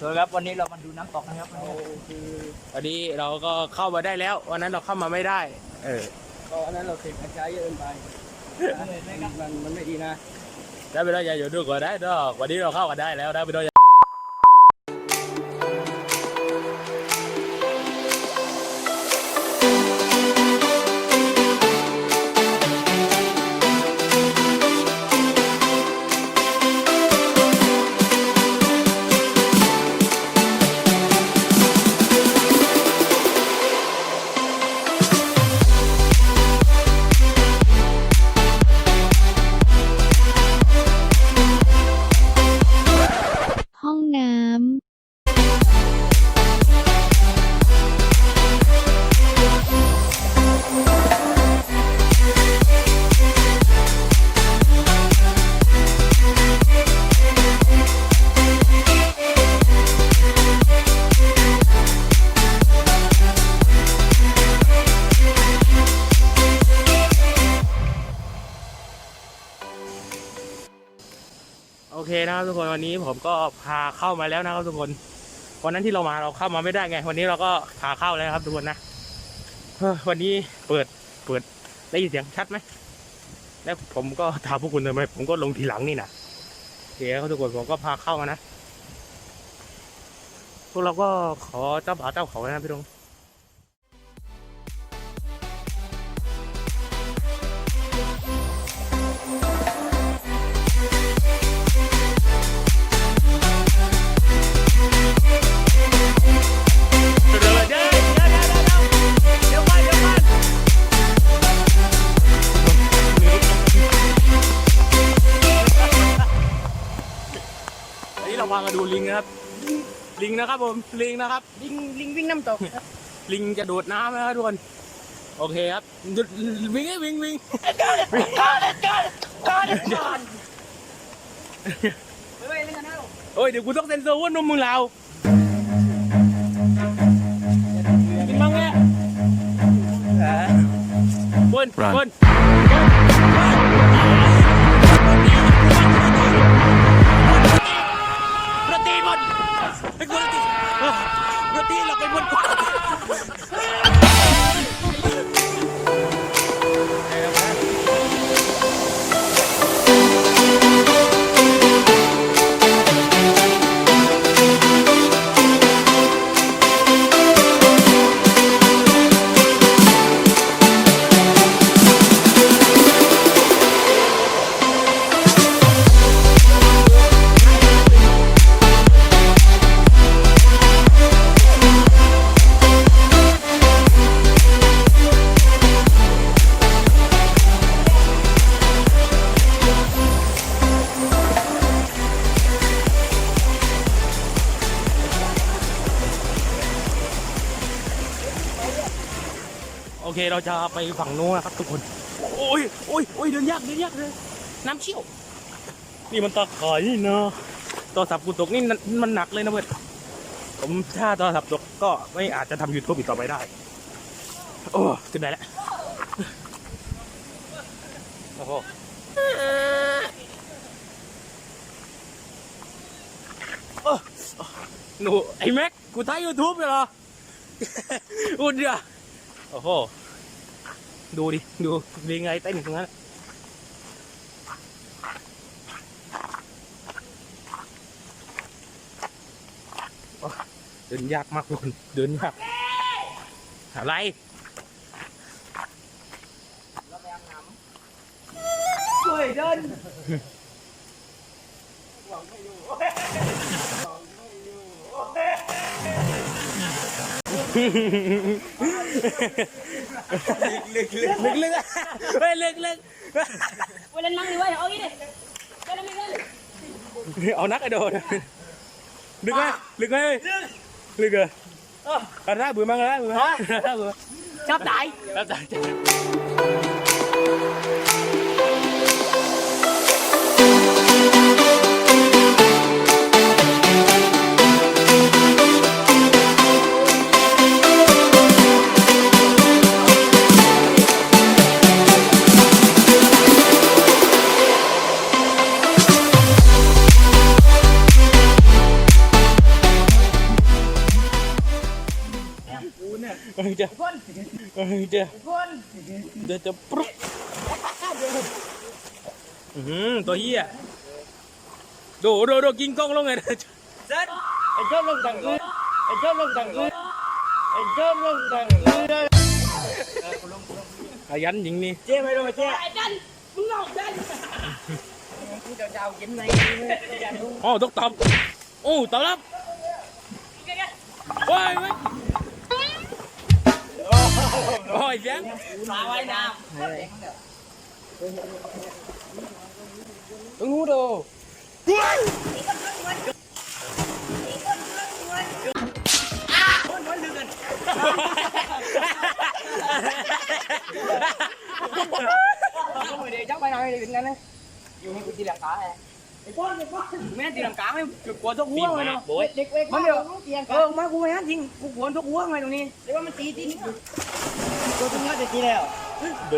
ครับวันนี้เรามาดูน้ำตกนะครับคือวันนี้เราก็เข้ามาได้แล้ว วันนั้นเราเข้ามาไม่ได้ เออก็อันนั้นเราเสพกัญชาเยอะเกินไปมันมันไม่ดีนะได้ไปด้วยอย่าอยู่ด้วยก็ได้ดอกวันนี้เราเข้ากันได้แล้วได้ไปด้วย ผมก็พาเข้ามาแล้วนะครับทุกคน วันนั้นที่เรามาเราเข้ามาไม่ได้ไง วันนี้เราก็พาเข้าแล้วครับทุกคนนะวันนี้เปิดเปิดได้ยินเสียงชัดไหมแล้วผมก็ถามพวกคุณทำไมผมก็ลงทีหลังนี่นะโอเคครับทุกคนผมก็พาเข้ามานะ พวกเราก็ขอเจ้าบ่าวเจ้าเขานะพี่ตรง ลิงนะครับผมลิงนะครับ ลิงลิงวิ่งน้ำตกลิงจะโดดน้ำนะครับทุกคน โอเคครับหยุดวิ่งให้วิ่งวิ่งไม่ไม่เล่นกันนะโอ้ยเดี๋ยวกูต้องเซ็นเซอร์ว่านมมึงเรากินบ้างแง่บนบนโร ไอ้กูโร เราไปบนก่อนโอเคเราจะไปฝั่งโน้นนะครับทุกคน โอ้ยโอ้ยโอ้ยเดินยากเดินยากเลยน้ำเชี่ยว นี่มันตะไคร่นี่เนาะตัวสับกูตกนี่มันมันหนักเลยนะเพื่อนผมถ้าตัวสับตกก็ไม่อาจจะทำยูทูบอีกต่อไปได้ โอ้ขึ้นได้แล้วโอ้โหโอ้หนูไอ้แม็กกูถ่ายยูทูบเหรออุดเดียโอ้โห ดูดิ ดูลิงไงเต้นอยู่ตรงนั้นโอ้เดินยากมากทุกคนเดินยากอะไรช่วยเดิน ลึกลึกลึกลึกเฮ้ยลึกลึก Quay lên măng đi quay, ôi đi đi. Quay lên đi lên. เอานักไอโดดลึกไหมลึกไหมลึกเหรอกระด้าบือมั้งกระด้าบือฮะกระด้าบือ Chop đại. แล้วแต่จะ เอ้ยเดี๋ยวคนเดี๋ยวจะปรุกอือหือตัวเหี้ยดูดูดูกินกล้องลงไงเซ็ตไอ้เจ้าลงต่างคืนไอ้เจ้าลงต่างคืนไอ้เจ้าลงต่างคืนอายันยิงนี่เจ๊ไม่รู้เจ๊ไอ้จันมึงหลอกจันกูจะเอากินไหนอย่าดูอ๋อตกตอบโอ้ตอบรับว้ายเว้ยโอ้ย เสียงมาไว้น้ต้องรู้ดูำเดี๋ยวจับไปหน่อยเป็นไงนะอยู่ให้กูตีหลังกาไงไอ้ป้อนไอ้ป้อนแม่ตีหลังกาไม่กลัวทุกหัวเลยเนาะโบยเด็กเล็กมันเดี๋ยวเออมากูไม่ฮันจริงกูกลัวทุกหัวไงตรงนี้เดี๋ยวว่ามันตีตีนี่กูถึงว่าจะตีแล้ว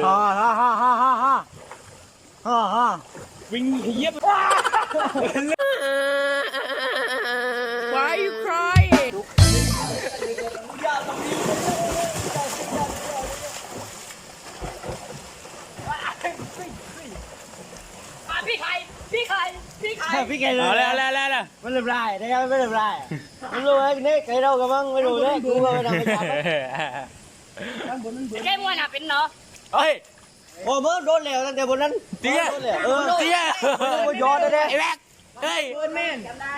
ฮ่าฮ่าฮ่าฮ่าฮ่าฮ่าฮ่าฮ่าวิ่งเยียบ Why you cry อะพี่ไข่พี่ไข่ พี่ไข่พี่แกเลเอายแล้วแล้วแล้วแล้วมันเรียบร้อยนะครับไม่เรียบร้อยไม่รู้ไอ้นี่ใครเรากันบ้างไม่รู้เลยกูก็ไม่ทำไม่จับแค่มวยน่ะเป็นเนาะเฮ้ยโอ้เมื่อโดนแล้วตั้งแต่บนนั้นเตี้ยเออเตี้ยกูยอดเลยไอ้แม็กเฮ้ยมั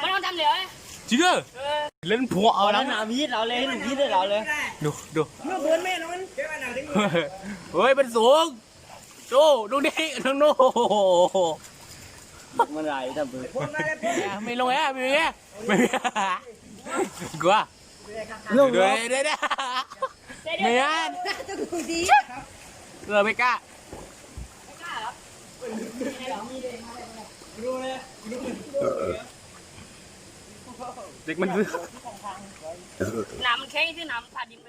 นต้องทำเหลวจริงเหรอเล่นผัวเอาเอาแล้แล้ววหนามีดเราเลยหนึ่งมีดเลยเราเลยดูดูเมื่อเบิร์นแม่นอนเฮ้ยเป็นสูงดูดูนี่น้องโน่ มันไรทำเบิร์นไม่ลงแอ่ไม่มีแอ่ไม่มีกลัวลงเดี๋ยวเลยเดี๋ยวเดี๋ยวเดี๋ยวไม่เดี๋ยวงั้นเออไม่กล้าเด็กมันหนามมันแข็งที่หนามผ่าดิน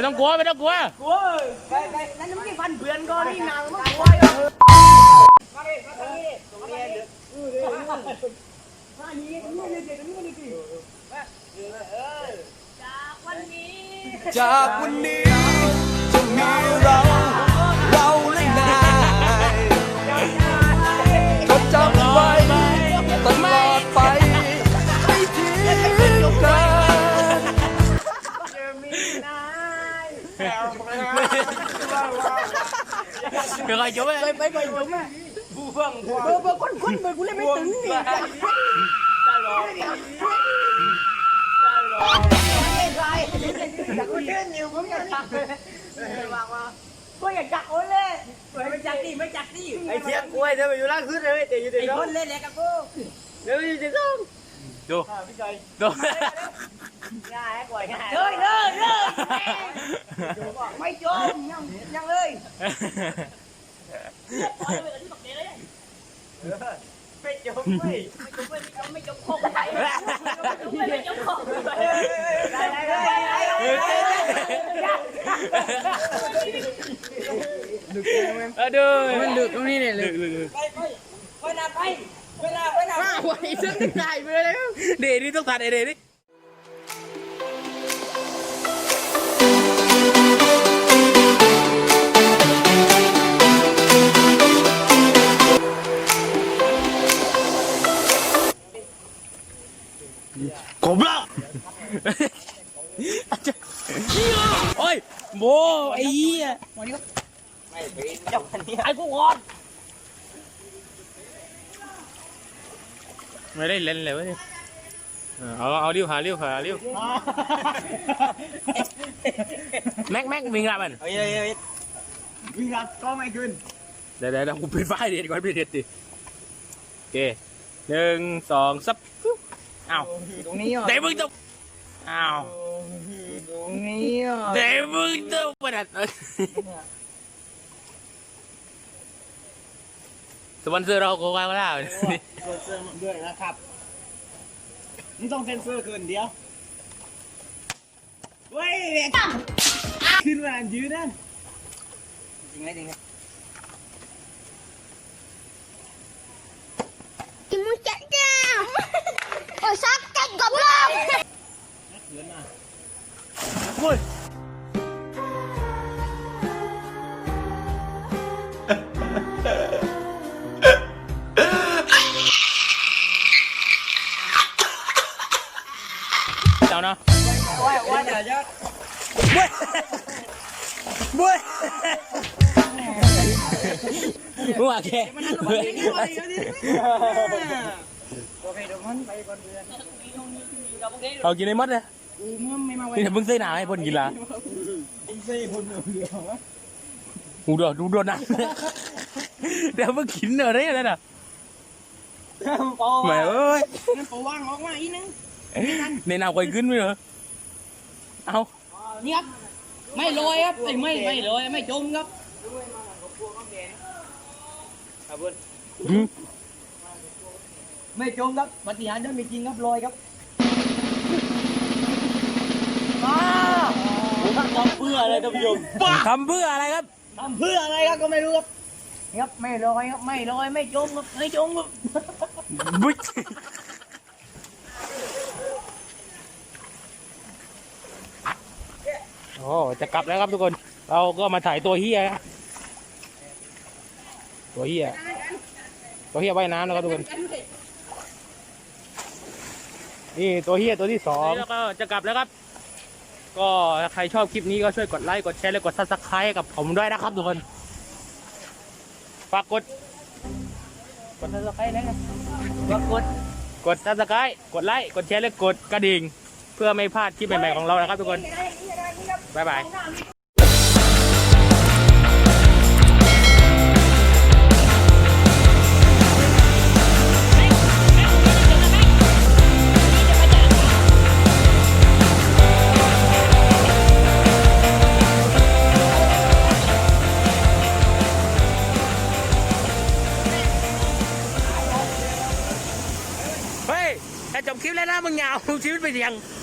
ไม่ต้องกลัวไม่ต้องกลัวกลัวไปไปนั่นมันไม่ฟันเบื่อนก่อนนี่นางมันกลัวอยู่มาดิมาตรงนี้ตรงนี้เดือดเออเดือดมานี่ตรงนี้เลยเดือดตรงนี้เลยสิเออจากวันนี้ จากวันนี้จะมีเรา เรา เป็นไงจ๊บไปไปไปจบม่ผู้ฟังผู้เบอร์เบอร์คนคนเบอร์กูเล่นไม่ถึงนี่ได้หรอได้หรอได้หรออยากกูเล่นอยู่ผมอยากจักเลยวางมาก็อยากจักโอ้เลยไม่จักดิไม่จักดิไอ้เทียบกล้วยเดี๋ยวไปอยู่ล่างขึ้นเลยเดี๋ยวอยู่เดี๋ยวคนเล่นแหละกับกูเดี๋ยวอยู่เดี๋ยวดูพี่ใจดูง่ายกว่าง่ายเลยเลยเลยไม่จมยังยังเลยปล่อย ไปกับที่บักเดเลยไม่จมไม่ไม่จมไม่จมโคกไปไม่จมโคกไปได้ได้ได้เออดูมันดึกตรงนี้เนี่ยดึกดึกไปไปเวลาไปเวลาเวลาไอ้ซึ่งตายไปแล้วเดนี่ต้องตัดไอเดนี่กบ โอ้ยโบไอ้เหี้ยจับมันนี่ไอ้กูก่อนไม่ได้เล่นเลยวะเนี่ยเออเอาเอาเรียวหาเรียวหาเรียวแม็กแม็กวิ่งละมันเฮ้ยเฮ้ยเฮ้ยวิ่งรับก็ไม่ขึ้นเดี๋ยวเดี๋ยวเดี๋ยวกูปิดไฟเด็ดก่อนปิดเด็ดดิโอเคหนึ่งสองซับ อ้าวตรงนี้อะเดี๋ยวมึงจะอ้าวตรงนี้อะเดี๋ยวมึงจะมาดัดสปอนเซอร์เราโกกาโคล่าเซ็นเซอร์ด้วยนะครับมึงต้องเซ็นเซอร์คืนเดียวเว้ยขึ้นมายืนนั่นจริงไหมจริงไหม Oh sakit goblok. เจ้าเนาะว่าว่าจะ ยอากโอเคเดี๋ยวมันไดือนเอากินในมดเลยกูมึงไม่มาไว้นี่เพิ่งซื้หนาให้พ่นกินละไอ้เซ่คนเหลืองวะหูโดดดูดดนะเดี๋ยวเพิ่งกินเอะไรนั่นน่ะแหมเอ้ยงั้นปอว่างออกมาอีนึงในน้ำคอยขึ้นไหมเหรอเอานี่ครับไม่ลอยครับไอ้ไม่ไม่ลอยไม่จมครับอืม ไม่จมครับปฏิหารย์จะมีจริงครับลอยครับทำเพื่ออะไรท่านผู้ชมทำเพื่ออะไรครับทำเพื่ออะไรครับก็ไม่รู้ครับครับไม่ลอยครับไม่ลอยไม่จมครับไม่จมครับบุ๊ยโอ้จะกลับแล้วครับทุกคน เราก็มาถ่ายตัวเฮียนะตัวเฮียตัวเฮียว่ายน้ำนะครับทุกคน นี่ตัวเฮียตัวที่สองแล้วก็จะกลับแล้วครับ ก็ใครชอบคลิปนี้ก็ช่วยกดไลค์กดแชร์และกดซับสไครต์กับผมด้วยนะครับทุกคนฝากกดกดซับสไครต์นะครับก็กดกดซับสไครต์กดไลค์กดแชร์และกดกระดิ่ง เพื่อไม่พลาดคลิปใหม่ๆของเรานะครับทุกคนบ๊ายบาย กลั